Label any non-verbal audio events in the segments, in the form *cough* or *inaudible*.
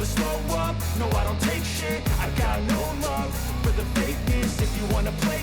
I slow up, no I don't take shit. I got no love for the fakeness. If you wanna play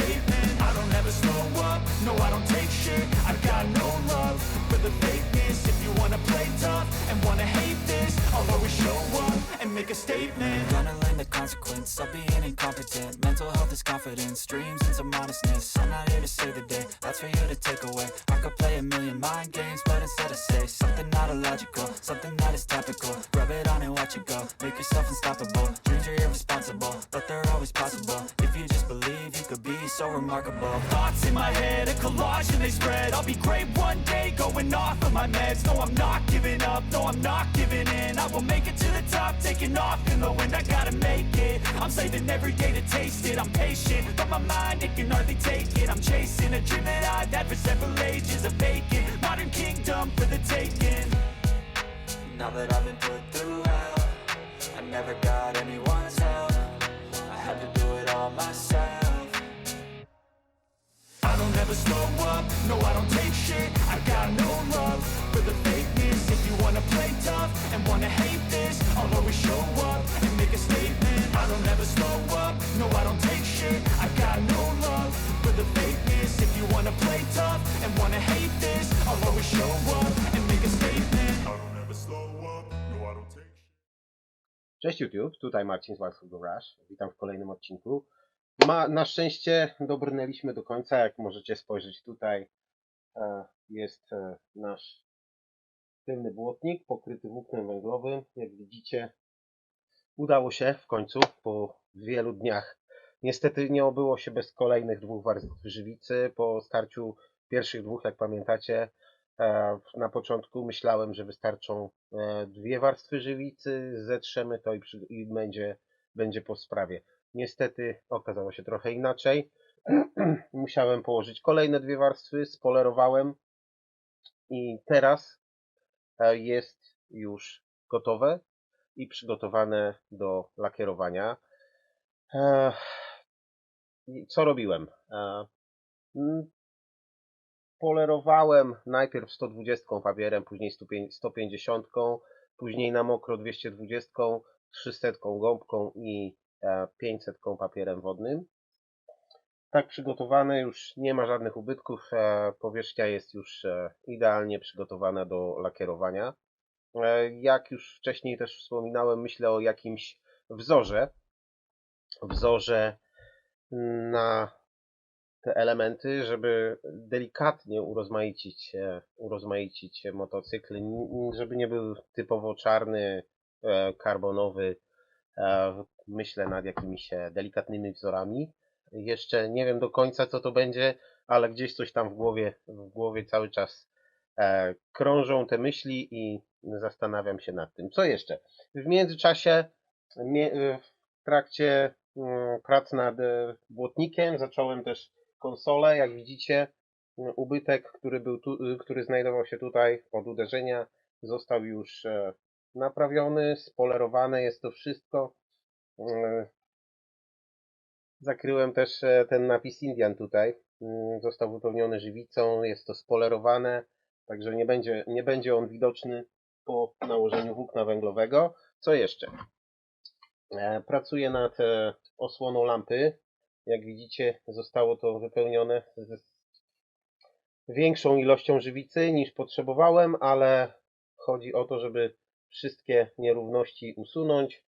statement I don't ever slow up, no I don't take shit I've got no love for the fakeness If you wanna play tough and wanna hate this I'll always show up and make a statement I'm Gonna learn the consequence of being incompetent Mental health is confidence, dreams and some honestness I'm not here to save the day, that's for you to take away. I could play a million mind games, but instead I say Something not illogical, something that is topical. Rub it on and watch it go, make yourself unstoppable. Dreams are irresponsible, but they're always possible. If you just believe, you could be so remarkable. Thoughts in my head, a collage and they spread. I'll be great one day, going off of my meds. No, I'm not giving up, no, I'm not giving in. I will make it to the top, taking off in the wind. I gotta make it, I'm saving every day to taste it. I'm patient, but my mind, it can hardly take it. I'm chasing a dream that I've had for several ages A vacant, modern kingdom for the taking. Now that I've been put through hell I never got anyone's help. I had to do it all myself. I don't ever slow up, no I don't take shit. I got no love for the fakeness. If you wanna play tough and wanna hate Cześć YouTube, tutaj Marcin z Warsaw Garage. Witam w kolejnym odcinku. Ma, na szczęście dobrnęliśmy do końca, jak możecie spojrzeć tutaj e, jest e, nasz tylny błotnik pokryty włóknem węglowym. Jak widzicie udało się w końcu po wielu dniach. Niestety nie obyło się bez kolejnych dwóch warstw żywicy. Po starciu pierwszych dwóch, jak pamiętacie, Na początku myślałem, że wystarczą e, dwie warstwy żywicy, zetrzemy to i, przy, i będzie, będzie po sprawie. Niestety okazało się trochę inaczej. *clears throat* Musiałem położyć kolejne dwie warstwy, spolerowałem i teraz e, jest już gotowe i przygotowane do lakierowania. E, Co robiłem? E, polerowałem najpierw 120 papierem, później 150, później na mokro 220, 300 gąbką i e, 500 papierem wodnym. Tak przygotowane już nie ma żadnych ubytków, e, powierzchnia jest już e, idealnie przygotowana do lakierowania. E, Jak już wcześniej też wspominałem, myślę o jakimś wzorze, wzorze na te elementy, żeby delikatnie urozmaicić, urozmaicić motocykl, żeby nie był typowo czarny, e, karbonowy. E, Myślę nad jakimiś delikatnymi wzorami. Jeszcze nie wiem do końca co to będzie, ale gdzieś coś tam w głowie, w głowie cały czas e, krążą te myśli i zastanawiam się nad tym. Co jeszcze? W międzyczasie w trakcie mm, prac nad błotnikiem zacząłem też konsolę. Jak widzicie, ubytek, który, był tu, y, który znajdował się tutaj od uderzenia, został już e, naprawiony, spolerowane jest to wszystko. Zakryłem też e, ten napis Indian tutaj. Został wypełniony żywicą, jest to spolerowane, także nie będzie, nie będzie on widoczny po nałożeniu włókna węglowego. Co jeszcze? E, Pracuję nad osłoną lampy. Jak widzicie, zostało to wypełnione z większą ilością żywicy niż potrzebowałem, ale chodzi o to, żeby wszystkie nierówności usunąć.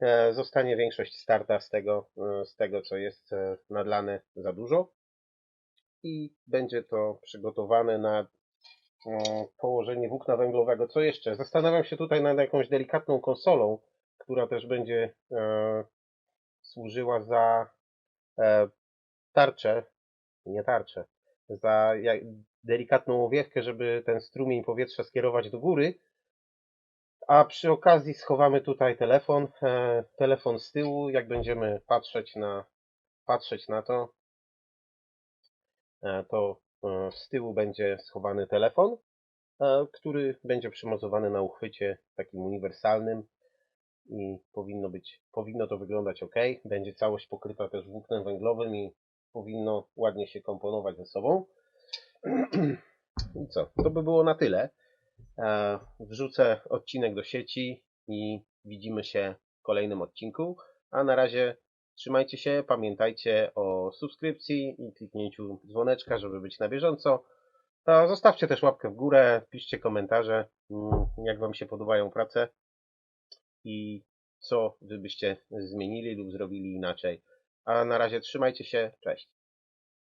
E, Zostanie większość starta z tego, e, z tego co jest e, nadlane za dużo. I będzie to przygotowane na położenie włókna węglowego. Co jeszcze? Zastanawiam się tutaj nad jakąś delikatną konsolą, która też będzie służyła za tarczę, nie tarczę, za delikatną owiewkę, żeby ten strumień powietrza skierować do góry. A przy okazji schowamy tutaj telefon, e, telefon z tyłu, jak będziemy patrzeć na, patrzeć na to, e, to e, z tyłu będzie schowany telefon, e, który będzie przymocowany na uchwycie takim uniwersalnym i powinno być, powinno to wyglądać ok. Będzie całość pokryta też włóknem węglowym i powinno ładnie się komponować ze sobą. *clears throat* I co? To by było na tyle. E, Wrzucę odcinek do sieci i widzimy się w kolejnym odcinku. A na razie trzymajcie się, pamiętajcie o subskrypcji i kliknięciu dzwoneczka, żeby być na bieżąco. Zostawcie też łapkę w górę, piszcie komentarze, mm, jak Wam się podobają prace i co Wy byście zmienili lub zrobili inaczej. A na razie trzymajcie się, cześć.